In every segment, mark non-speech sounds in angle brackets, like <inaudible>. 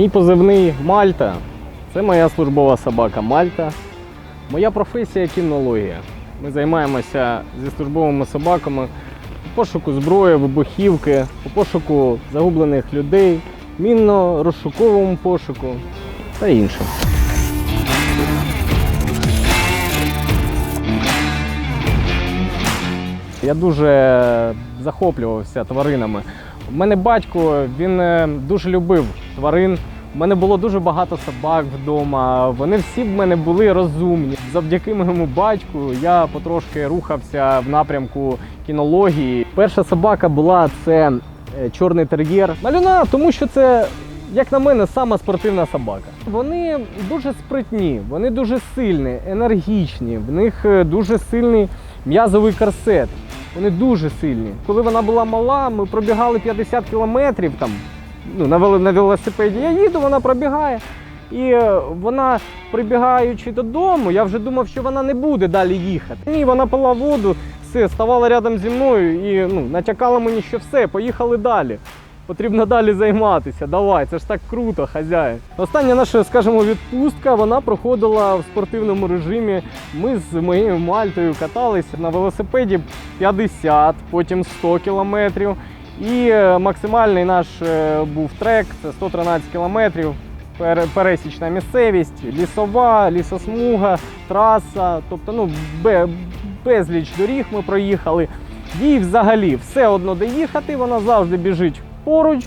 Мій позивний Мальта. Це моя службова собака Мальта. Моя професія кінологія. Ми займаємося зі службовими собаками по пошуку зброї, вибухівки, по пошуку загублених людей, мінно-розшуковому пошуку та іншим. Я дуже захоплювався тваринами. У мене батько він е, дуже любив тварин. У мене було дуже багато собак вдома. Вони всі в мене були розумні. Завдяки моєму батьку я потрошки рухався в напрямку кінології. Перша собака була це е, чорний тер'єр. Малюна, тому що це, як на мене, сама спортивна собака. Вони дуже спритні, вони дуже сильні, енергічні. В них е, дуже сильний м'язовий корсет. Вони дуже сильні. Коли вона була мала, ми пробігали 50 кілометрів там. Ну, на, вело- на велосипеді я їду, вона пробігає. І е, вона, прибігаючи додому, я вже думав, що вона не буде далі їхати. Ні, вона пила воду, все, ставала рядом зі мною і ну, натякала мені, що все, поїхали далі. Потрібно далі займатися. Давай, це ж так круто, хазяїн. Остання наша, скажімо, відпустка вона проходила в спортивному режимі. Ми з моєю мальтою каталися на велосипеді 50, потім 100 кілометрів. І е, максимальний наш е, був трек це 113 кілометрів. Пере- Пересічна місцевість, лісова, лісосмуга, траса. Тобто, ну, безліч доріг ми проїхали. І взагалі все одно де їхати, вона завжди біжить поруч.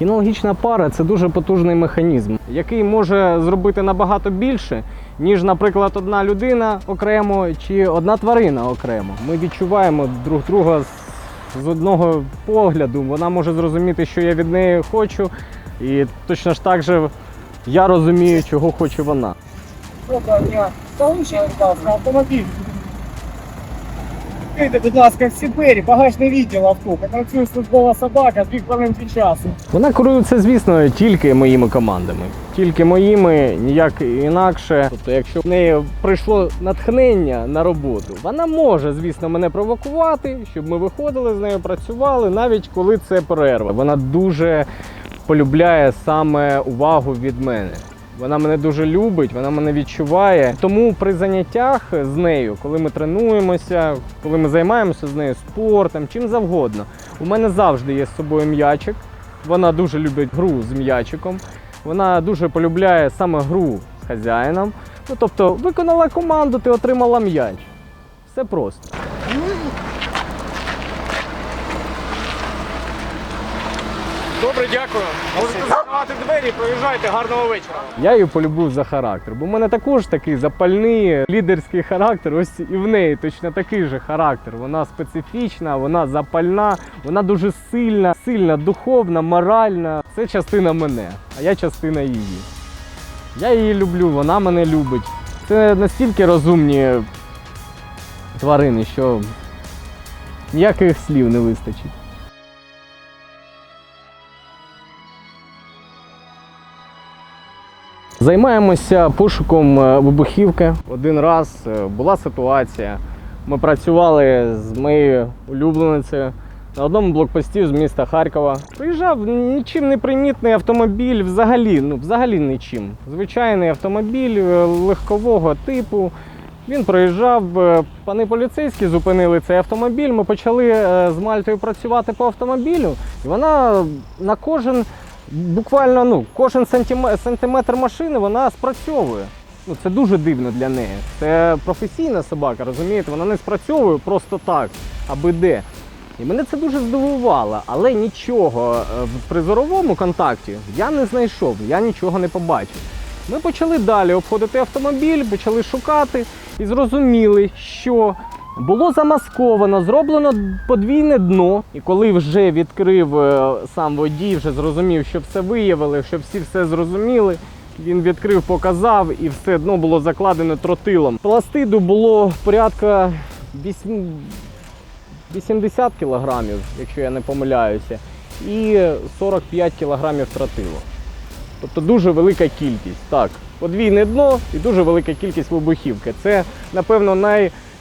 Кінологічна пара це дуже потужний механізм, який може зробити набагато більше, ніж, наприклад, одна людина окремо чи одна тварина окремо. Ми відчуваємо друг друга з, одного погляду. Вона може зрозуміти, що я від неї хочу, і точно ж так же я розумію, чого хоче вона. Доброго дня. Залиште, будь автомобіль. Відкрийте, будь ласка, всі двері, багажний відділ авто. Працює службова собака, дві хвилин від часу. Вона керується, звісно, тільки моїми командами, тільки моїми, ніяк інакше. Тобто, якщо в неї прийшло натхнення на роботу, вона може, звісно, мене провокувати, щоб ми виходили з нею, працювали, навіть коли це перерва. Вона дуже полюбляє саме увагу від мене. Вона мене дуже любить, вона мене відчуває. Тому при заняттях з нею, коли ми тренуємося, коли ми займаємося з нею спортом, чим завгодно, у мене завжди є з собою м'ячик. Вона дуже любить гру з м'ячиком. Вона дуже полюбляє саме гру з хазяїном. Ну тобто, виконала команду, ти отримала м'яч. Все просто. Добре, дякую. Можете закривати двері, проїжджайте, гарного вечора. Я її полюбив за характер, бо в мене також такий запальний лідерський характер. Ось і в неї точно такий же характер. Вона специфічна, вона запальна, вона дуже сильна, сильна, духовна, моральна. Це частина мене, а я частина її. Я її люблю, вона мене любить. Це настільки розумні тварини, що ніяких слів не вистачить. Займаємося пошуком е, вибухівки. Один раз е, була ситуація. Ми працювали з моєю улюбленицею на одному блокпості з міста Харкова. Приїжджав нічим не примітний автомобіль, взагалі, ну взагалі нічим. Звичайний автомобіль е, легкового типу. Він проїжджав, пани поліцейські зупинили цей автомобіль. Ми почали з Мальтою працювати по автомобілю, і вона на кожен буквально ну, кожен сантиметр машини вона спрацьовує. Ну, це дуже дивно для неї. Це професійна собака, розумієте? Вона не спрацьовує просто так, аби де. І мене це дуже здивувало, але нічого е, в призоровому контакті я не знайшов, я нічого не побачив. Ми почали далі обходити автомобіль, почали шукати і зрозуміли, що було замасковано, зроблено подвійне дно. І коли вже відкрив е, сам водій, вже зрозумів, що все виявили, що всі все зрозуміли. Він відкрив, показав, і все дно було закладено тротилом. Пластиду було порядка 8, 80 кілограмів, якщо я не помиляюся, і 45 кілограмів тротилу. Тобто дуже велика кількість. Так, подвійне дно і дуже велика кількість вибухівки. Це, напевно,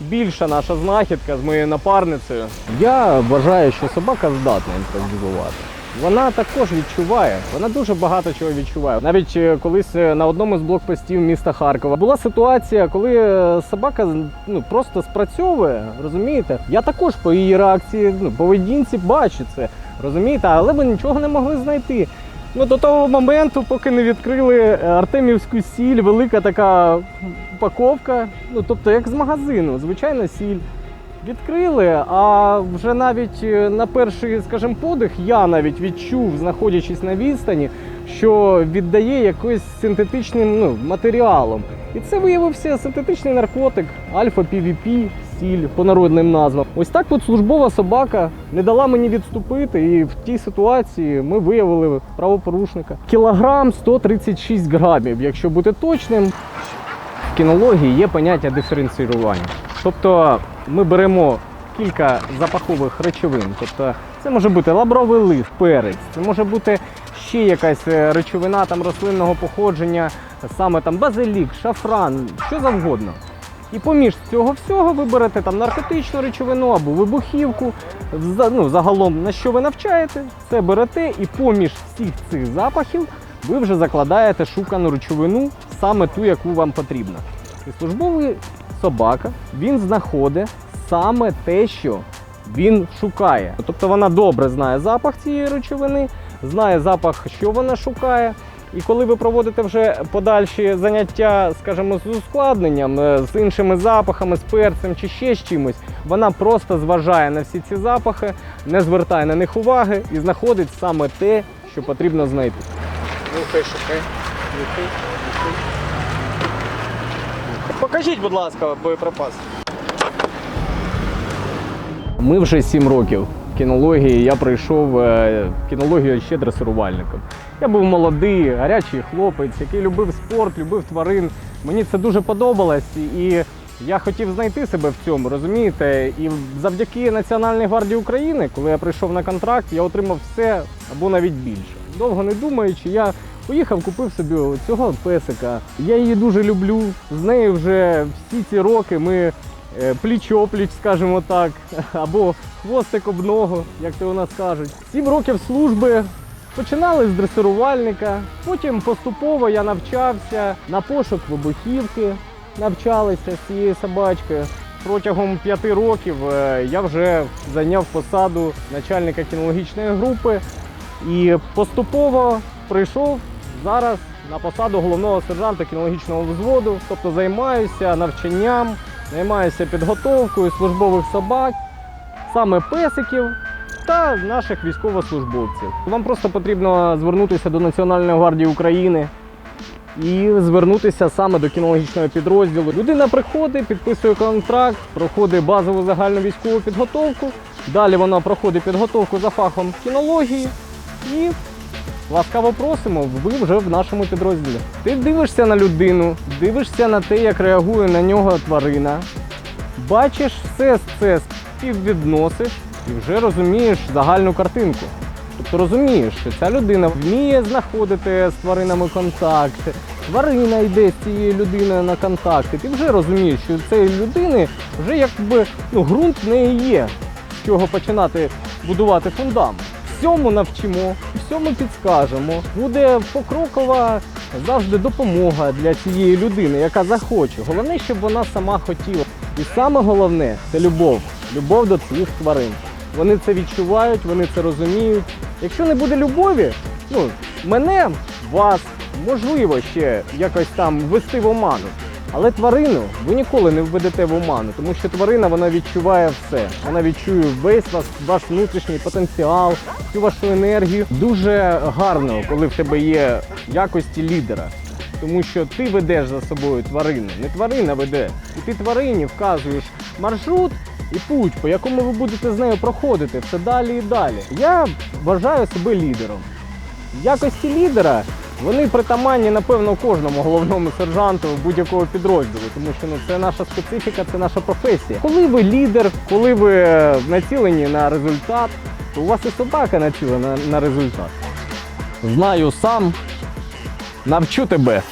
більша наша знахідка з моєю напарницею. Я вважаю, що собака здатна імпровізувати. Вона також відчуває, вона дуже багато чого відчуває. Навіть е, колись е, на одному з блокпостів міста Харкова була ситуація, коли е, собака ну, просто спрацьовує, розумієте? Я також по її реакції, ну, поведінці бачу це, розумієте, але ми нічого не могли знайти. Ну, до того моменту, поки не відкрили е, Артемівську сіль, велика така упаковка, ну тобто як з магазину, звичайна сіль. Відкрили, а вже навіть е, на перший, скажімо, подих я навіть відчув, знаходячись на відстані, що віддає якось синтетичним ну, матеріалом. І це виявився синтетичний наркотик, альфа-півіпі, сіль по народним назвам. Ось так от службова собака не дала мені відступити, і в тій ситуації ми виявили правопорушника. Кілограм 136 грамів, якщо бути точним. В кінології є поняття диференціювання. Тобто ми беремо кілька запахових речовин. Тобто це може бути лавровий лист, перець, це може бути ще якась е, речовина там рослинного походження, саме там базилік, шафран, що завгодно. І поміж цього всього ви берете там наркотичну речовину або вибухівку. Ну, загалом на що ви навчаєте, це берете, і поміж всіх цих запахів ви вже закладаєте шукану речовину, саме ту, яку вам потрібно. І службовий собака він знаходить саме те, що він шукає. Тобто вона добре знає запах цієї речовини, знає запах, що вона шукає. І коли ви проводите вже подальші заняття, скажімо, з ускладненням, е, з іншими запахами, з перцем чи ще з чимось, вона просто зважає на всі ці запахи, не звертає на них уваги і знаходить саме те, що потрібно знайти. Нюхай, шукай, нюхай, нюхай. Покажіть, будь ласка, боєприпас. Ми вже 7 років кінології. Я прийшов е, в кінологію ще дресирувальником. Я був молодий, гарячий хлопець, який любив спорт, любив тварин. Мені це дуже подобалось, і я хотів знайти себе в цьому, розумієте? І завдяки Національній гвардії України, коли я прийшов на контракт, я отримав все або навіть більше. Довго не думаючи, я поїхав, купив собі цього песика. Я її дуже люблю. З нею вже всі ці роки ми е, пліч-опліч, скажімо так, <laughs> або хвостик об ногу, як то у нас кажуть. Сім років служби. Починали з дресирувальника, потім поступово я навчався на пошук вибухівки, навчалися з цією собачкою. Протягом п'яти років е, я вже зайняв посаду начальника кінологічної групи і поступово прийшов зараз на посаду головного сержанта кінологічного взводу, тобто займаюся навчанням, займаюся підготовкою службових собак, саме песиків та наших військовослужбовців. Вам просто потрібно звернутися до Національної гвардії України і звернутися саме до кінологічного підрозділу. Людина приходить, підписує контракт, проходить базову загальну військову підготовку. Далі вона проходить підготовку за фахом кінології і ласкаво просимо, ви вже в нашому підрозділі. Ти дивишся на людину, дивишся на те, як реагує на нього тварина, бачиш все це співвідносиш і вже розумієш загальну картинку. Тобто розумієш, що ця людина вміє знаходити з тваринами контакти, тварина йде з цією людиною на контакти. Ти вже розумієш, що у цієї людини вже якби ну, ґрунт в неї є, з чого починати будувати фундамент. Всьому навчимо, всьому підскажемо. Буде покрокова завжди допомога для цієї людини, яка захоче. Головне, щоб вона сама хотіла. І саме головне це любов. Любов до цих тварин. Вони це відчувають, вони це розуміють. Якщо не буде любові, ну мене, вас, можливо, ще якось там ввести в оману. Але тварину ви ніколи не введете в оману, тому що тварина вона відчуває все. Вона відчує весь вас, ваш внутрішній потенціал, всю вашу енергію. Дуже гарно, коли в тебе є якості лідера. Тому що ти ведеш за собою тварину, не тварина веде. І ти тварині вказуєш маршрут і путь, по якому ви будете з нею проходити все далі і далі. Я вважаю себе лідером. Якості лідера вони притаманні, напевно, кожному головному сержанту будь-якого підрозділу, тому що ну, це наша специфіка, це наша професія. Коли ви лідер, коли ви націлені на результат, то у вас і собака націлена на результат. Знаю сам, навчу тебе.